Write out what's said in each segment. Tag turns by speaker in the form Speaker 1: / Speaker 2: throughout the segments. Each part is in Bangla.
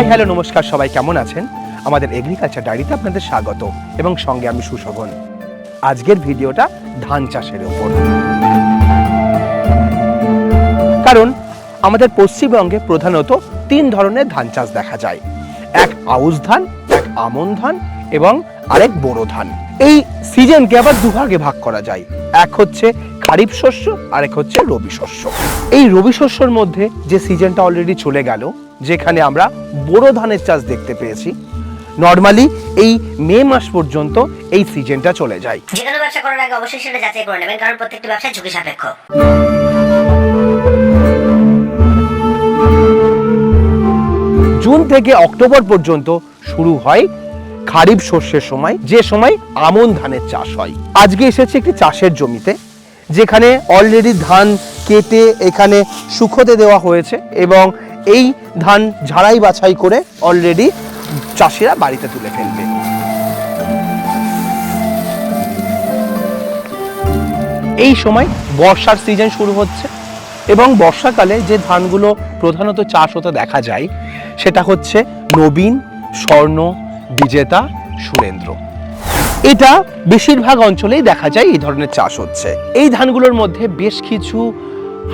Speaker 1: হাই, হ্যালো, নমস্কার, সবাই কেমন আছেন? আমাদের এগ্রিকালচার ডায়েরিতে আপনাদের স্বাগত, এবং সঙ্গে আমি সুশোভন। আজকের ভিডিওটা ধান চাষের উপর। কারণ, আমাদের পশ্চিমবঙ্গে প্রধানত তিন ধরনের ধান চাষ দেখা যায়। এক আউশ ধান, এক আমন ধান, এবং আরেক বোরো ধান। এই সিজনকে আবার দুভাগে ভাগ করা যায়। এক হচ্ছে খারিফ শস্য, আরেক হচ্ছে রবি শস্য। এই রবি শস্যর মধ্যে যে সিজনটা অলরেডি চলে গেল যেখানে আমরা বোরো ধানের চাষ দেখতে পেয়েছি। নর্মালি এই মে মাস পর্যন্ত এই সিজনটা চলে যায়।
Speaker 2: যে কোনো ব্যবসা করার আগে অবশ্যই সেটা যাচাই করে নেবেন কারণ প্রত্যেকটি ব্যবসা ঝুঁকি সাপেক্ষ।
Speaker 1: জুন থেকে অক্টোবর পর্যন্ত শুরু হয় খারিফ শস্যের সময় যে সময় আমন ধানের চাষ হয়। আজকে এসেছে একটি চাষের জমিতে যেখানে অলরেডি ধান কেটে এখানে শুকোতে দেওয়া হয়েছে এবং এই ধান ঝাড়াই বাছাই করে অলরেডি চাষিরা বাড়িতে তুলে ফেলবে। এই সময় বর্ষার সিজন শুরু হচ্ছে এবং বর্ষাকালে যে ধানগুলো প্রধানত চাষ হতে দেখা যায়, সেটা হচ্ছে নবীন, স্বর্ণ, বিজেতা, সুরেন্দ্র। এটা বেশিরভাগ অঞ্চলেই দেখা যায় এই ধরনের চাষ হচ্ছে। এই ধানগুলোর মধ্যে বেশ কিছু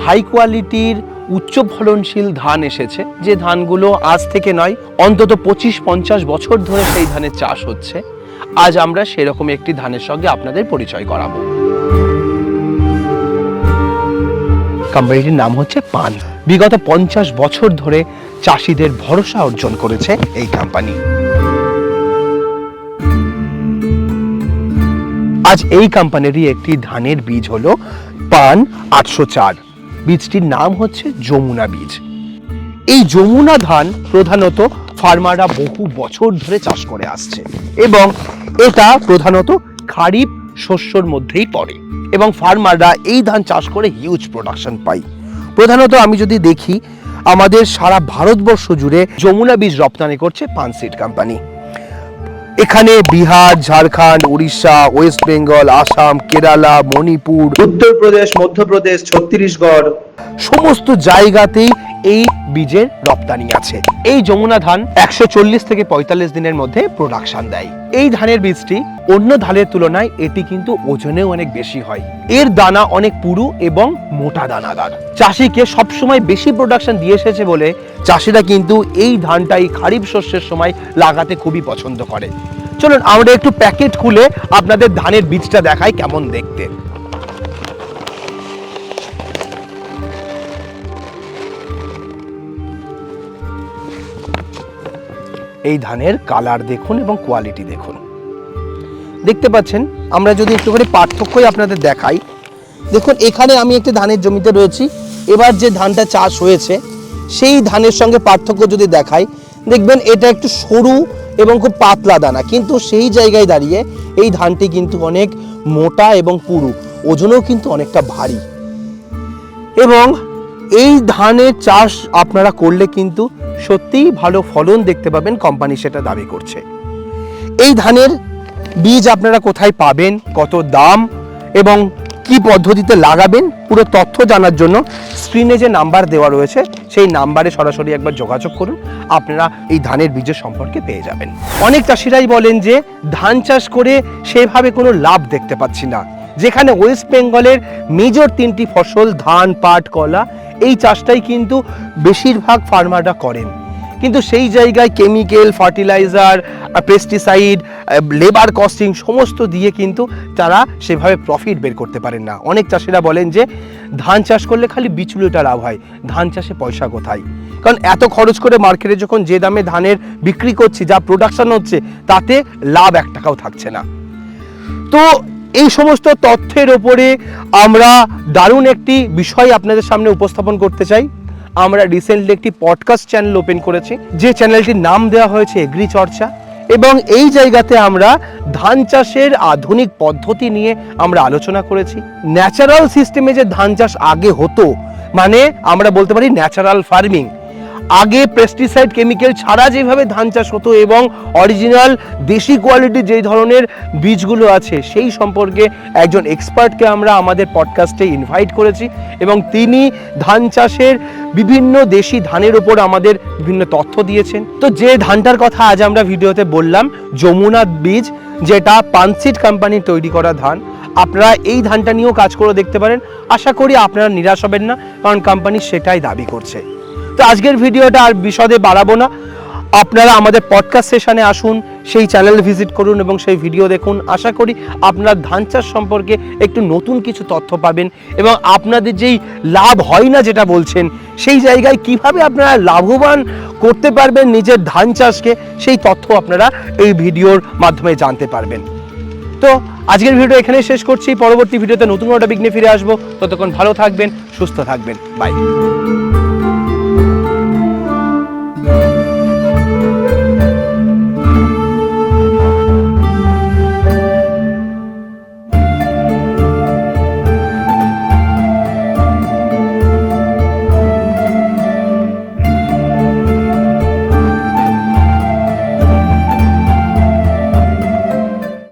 Speaker 1: হাই কোয়ালিটির উচ্চ ফলনশীল ধান এসেছে। যে ধানগুলো আজ থেকে নয়, অন্তত পঁচিশ পঞ্চাশ বছর ধরে সেই ধানের চাষ হচ্ছে। আজ আমরা সেরকম একটি ধানের সঙ্গে আপনাদের পরিচয় করাবো। কোম্পানিটির নাম হচ্ছে পান। বিগত পঞ্চাশ বছর ধরে চাষিদের ভরসা অর্জন করেছে এই কোম্পানি। আজ এই কোম্পানিরই একটি ধানের বীজ হলো পান আটশো চার। বীজটির নাম হচ্ছে যমুনা বীজ। এই যমুনা ধান প্রধানত ফার্মাররা বহু বছর ধরে চাষ করে আসছে এবং এটা প্রধানত খারিফ শস্যর মধ্যেই পড়ে এবং ফার্মাররা এই ধান চাষ করে হিউজ প্রোডাকশন পায়। প্রধানত আমি যদি দেখি, আমাদের সারা ভারতবর্ষ জুড়ে যমুনা বীজ রপ্তানি করছে পান সিড কোম্পানি এখানে বিহার ঝাড়খণ্ড উড়িষ্যা ওয়েস্ট বেঙ্গল আসাম কেরালা মণিপুর উত্তরপ্রদেশ মধ্যপ্রদেশ ছত্তিশগড় সমস্ত জায়গাতেই এই বীজের রপ্তানি আছে। এই যমুনা ধান একশো চল্লিশ থেকে পঁয়তাল্লিশ দিনের মধ্যে প্রোডাকশন দেয়। এই ধানের বীজটি অন্য ধানের তুলনায় এটি কিন্তু ওজনেও অনেক বেশি হয়। এর দানা অনেক পুরু এবং মোটা দানাদার। চাষিকে সবসময় বেশি প্রোডাকশন দিয়ে এসেছে বলে চাষিরা কিন্তু এই ধানটা এই খারিফ শস্যের সময় লাগাতে খুবই পছন্দ করে। চলুন, আমরা একটু প্যাকেট খুলে আপনাদের ধানের বীজটা দেখাই কেমন দেখতে। এই ধানের কালার দেখুন এবং কোয়ালিটি দেখুন। দেখতে পাচ্ছেন, আমরা যদি একটু করে পার্থক্যই আপনাদের দেখাই। দেখুন, এখানে আমি একটি ধানের জমিতে রয়েছি। এবার যে ধানটা চাষ হয়েছে সেই ধানের সঙ্গে পার্থক্য যদি দেখাই, দেখবেন এটা একটু সরু এবং খুব পাতলা দানা। কিন্তু সেই জায়গায় দাঁড়িয়ে এই ধানটি কিন্তু অনেক মোটা এবং পুরু। ওজনও কিন্তু অনেকটা ভারী। এবং এই ধানের চাষ আপনারা করলে কিন্তু সত্যিই ভালো ফলন দেখতে পাবেন কোম্পানি সেটা দাবি করছে। এই ধানের বীজ আপনারা কোথায় পাবেন, কত দাম এবং কি পদ্ধতিতে লাগাবেন, পুরো তথ্য জানার জন্য স্ক্রিনে যে নাম্বার দেওয়া রয়েছে সেই নাম্বারে সরাসরি একবার যোগাযোগ করুন। আপনারা এই ধানের বীজের সম্পর্কে পেয়ে যাবেন। অনেক চাষিরাই বলেন যে, ধান চাষ করে সেভাবে কোনো লাভ দেখতে পাচ্ছি না। যেখানে ওয়েস্ট বেঙ্গলের মেজর তিনটি ফসল, ধান, পাট, কলা, এই চাষটাই কিন্তু বেশিরভাগ ফার্মাররা করেন। কিন্তু সেই জায়গায় chemical fertiliser pesticide labour costing সমস্ত দিয়ে কিন্তু তারা সেভাবে প্রফিট বের করতে পারেন না। অনেক চাষিরা বলেন যে, ধান চাষ করলে খালি বিচুলিটা লাভ হয়, ধান চাষে পয়সা কোথায়? কারণ এত খরচ করে মার্কেটে যখন যে দামে ধানের বিক্রি করছি, যা প্রোডাকশন হচ্ছে, তাতে লাভ এক টাকাও থাকছে না। তো এই সমস্ত তথ্যের ওপরে আমরা দারুণ একটি বিষয় আপনাদের সামনে উপস্থাপন করতে চাই। আমরা রিসেন্টলি একটি পডকাস্ট চ্যানেল ওপেন করেছি, যে চ্যানেলটির নাম দেওয়া হয়েছে এগ্রি চর্চা এবং এই জায়গাতে আমরা ধান চাষের আধুনিক পদ্ধতি নিয়ে আমরা আলোচনা করেছি। ন্যাচারাল সিস্টেমে যে ধান চাষ আগে হতো মানে আমরা বলতে পারি ন্যাচারাল ফার্মিং আগে পেস্টিসাইড কেমিক্যাল ছাড়া যেভাবে ধান চাষ হতো এবং অরিজিনাল দেশি কোয়ালিটির যেই ধরনের বীজগুলো আছে, সেই সম্পর্কে একজন এক্সপার্টকে আমরা আমাদের পডকাস্টে ইনভাইট করেছি এবং তিনি ধান চাষের বিভিন্ন দেশি ধানের ওপর আমাদের বিভিন্ন তথ্য দিয়েছেন। তো যে ধানটার কথা আজ আমরা ভিডিওতে বললাম যমুনা বীজ, যেটা পানসিট কোম্পানির তৈরি করা ধান, আপনারা এই ধানটা নিয়েও কাজ করে দেখতে পারেন। আশা করি আপনারা নিরাশ হবেন না, কারণ কোম্পানি সেটাই দাবি করছে। তো আজকের ভিডিওটা আর বিশদে বাড়াবো না। আপনারা আমাদের পডকাস্ট সেশনে আসুন, সেই চ্যানেল ভিজিট করুন এবং সেই ভিডিও দেখুন। আশা করি আপনারা ধান চাষ সম্পর্কে একটু নতুন কিছু তথ্য পাবেন এবং আপনাদের যেই লাভ হয় না যেটা বলছেন, সেই জায়গায় কীভাবে আপনারা লাভবান করতে পারবেন নিজের ধান চাষকে, সেই তথ্য আপনারা এই ভিডিওর মাধ্যমে জানতে পারবেন। তো আজকের ভিডিও এখানে শেষ করছি। পরবর্তী ভিডিওতে নতুন একটা বিঘ্নে ফিরে আসব। ততক্ষণ ভালো থাকবেন, সুস্থ থাকবেন। বাই